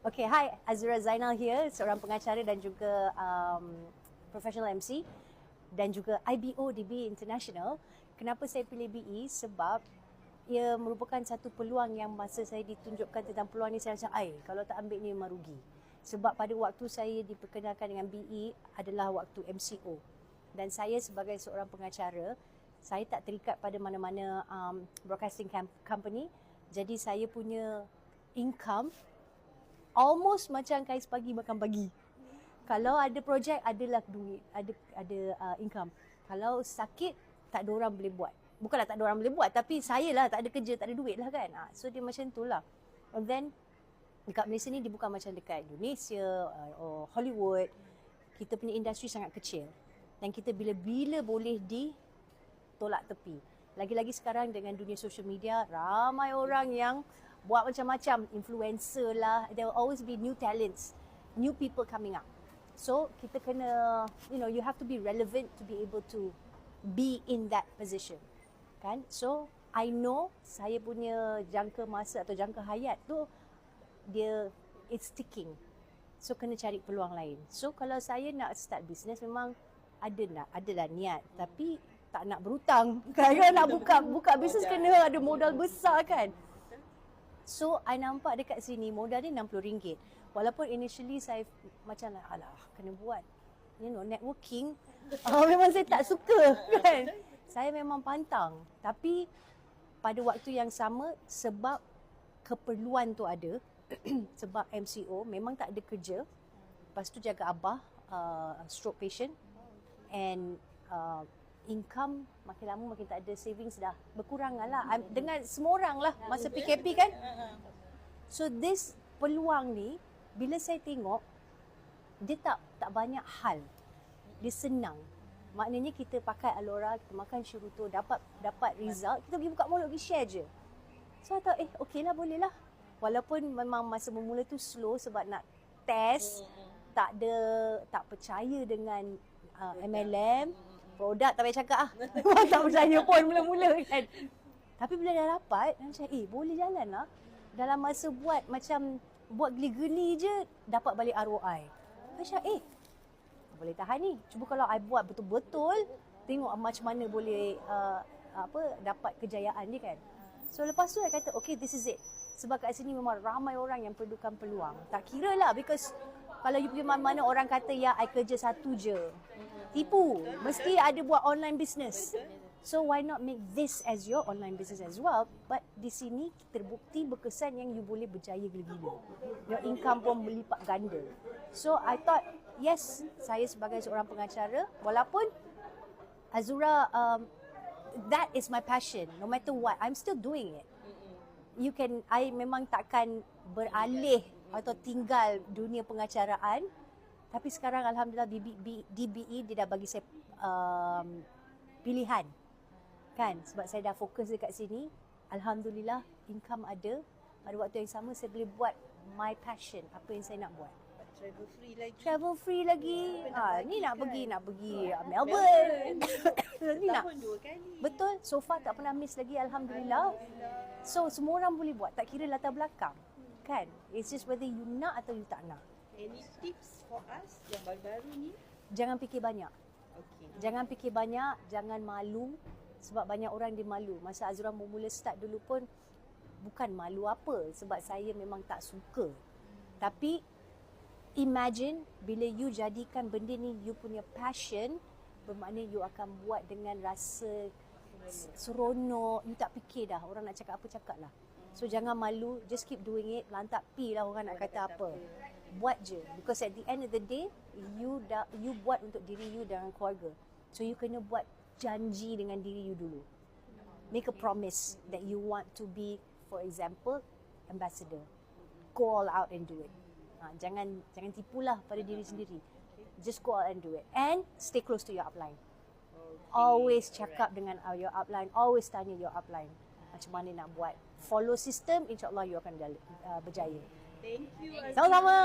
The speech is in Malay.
Okay, hi. Azura Zainal here, seorang pengacara dan juga um, professional MC dan juga IBO DB International. Kenapa saya pilih BE? Sebab ia merupakan satu peluang yang masa saya ditunjukkan tentang peluang ni saya macam, ai, kalau tak ambil ni memang rugi. Sebab pada waktu saya diperkenalkan dengan BE adalah waktu MCO. Dan saya sebagai seorang pengacara, saya tak terikat pada mana-mana um, broadcasting company. Jadi saya punya income almost macam kais pagi makan pagi. Kalau ada projek adalah duit, ada ada uh, income. Kalau sakit tak ada orang boleh buat. Bukanlah tak ada orang boleh buat tapi saya lah tak ada kerja, tak ada duit lah kan. Ha, so dia macam tu lah. And then dekat Malaysia ni dia bukan macam dekat Indonesia uh, or Hollywood. Kita punya industri sangat kecil. Dan kita bila-bila boleh ditolak tepi. Lagi-lagi sekarang dengan dunia social media, ramai orang yang buat macam-macam influencer lah. There will always be new talents new people coming up. So kita kena you know you have to be relevant to be able to be in that position kan? So I know saya punya jangka masa atau jangka hayat tu dia it's ticking. So kena cari peluang lain. So kalau saya nak start business memang ada nak adalah niat. Tapi tak nak berhutang. Kan nak buka buka bisnes kena ada modal besar kan So I nampak dekat sini modal dia RM60. Walaupun initially saya macam lah, alah kena buat. You know, networking. Uh, memang saya tak suka kan. Saya memang pantang. Tapi pada waktu yang sama sebab keperluan tu ada. sebab MCO memang tak ada kerja. Lepas tu jaga abah uh, stroke patient. And uh, income makin lama makin tak ada savings dah. Berkurang lah. I'm, dengan semua orang lah masa PKP kan. So this peluang ni bila saya tengok dia tak tak banyak hal. Dia senang. Maknanya kita pakai Alora kita makan syuruto dapat dapat result kita pergi buka mulut pergi share je. So I thought eh okey lah boleh lah. Walaupun memang masa bermula tu slow sebab nak test tak ada tak percaya dengan uh, MLM produk tak payah cakap ah. Memang tak percaya pun mula-mula kan. Tapi bila dah dapat, macam eh boleh jalan lah. Dalam masa buat macam buat geli-geli je dapat balik ROI. Macam eh boleh tahan ni. Cuba kalau I buat betul-betul tengok macam mana boleh uh, apa dapat kejayaan ni kan. So lepas tu I kata okay this is it. Sebab kat sini memang ramai orang yang perlukan peluang. Tak kira lah because kalau you pergi mana-mana orang kata ya I kerja satu je. Tipu. Mesti ada buat online business. So why not make this as your online business as well? But di sini terbukti berkesan yang you boleh berjaya gila-gila. Your income pun berlipat ganda. So I thought yes, saya sebagai seorang pengacara walaupun Azura um, that is my passion. No matter what, I'm still doing it. You can I memang takkan beralih atau tinggal dunia pengacaraan tapi sekarang alhamdulillah DBE, DBE dia dah bagi saya um, pilihan. Kan? Sebab saya dah fokus dekat sini. Alhamdulillah income ada. Pada waktu yang sama saya boleh buat my passion apa yang saya nak buat. Travel free lagi. travel free lagi. Ha ni nak kan? pergi nak pergi uh, Melbourne. Ni nak. Dua kali. betul. So far tak pernah miss lagi alhamdulillah. So semua orang boleh buat. Tak kira latar belakang. Kan? It's just whether you nak atau you tak nak Any tips for us yang baru-baru ni? jangan fikir banyak Okay. Jangan fikir banyak, jangan malu sebab banyak orang dia malu. Masa Azura mula start dulu pun bukan malu apa sebab saya memang tak suka. Tapi imagine bila you jadikan benda ni you punya passion bermakna you akan buat dengan rasa seronok. You tak fikir dah orang nak cakap apa cakap lah. So jangan malu, just keep doing it. Lantak pi lah orang nak kata apa. Buat je. Because at the end of the day, you dah you buat untuk diri you dan keluarga. So you kena buat janji dengan diri you dulu. Make a promise that you want to be, for example, ambassador. Go all out and do it. Ha, jangan jangan tipulah pada diri sendiri. Just go out and do it. And stay close to your upline. Always check up dengan your upline. Always tanya your upline macam mana nak buat. Follow system, insyaAllah you akan berjaya. Thank you. Sama-sama.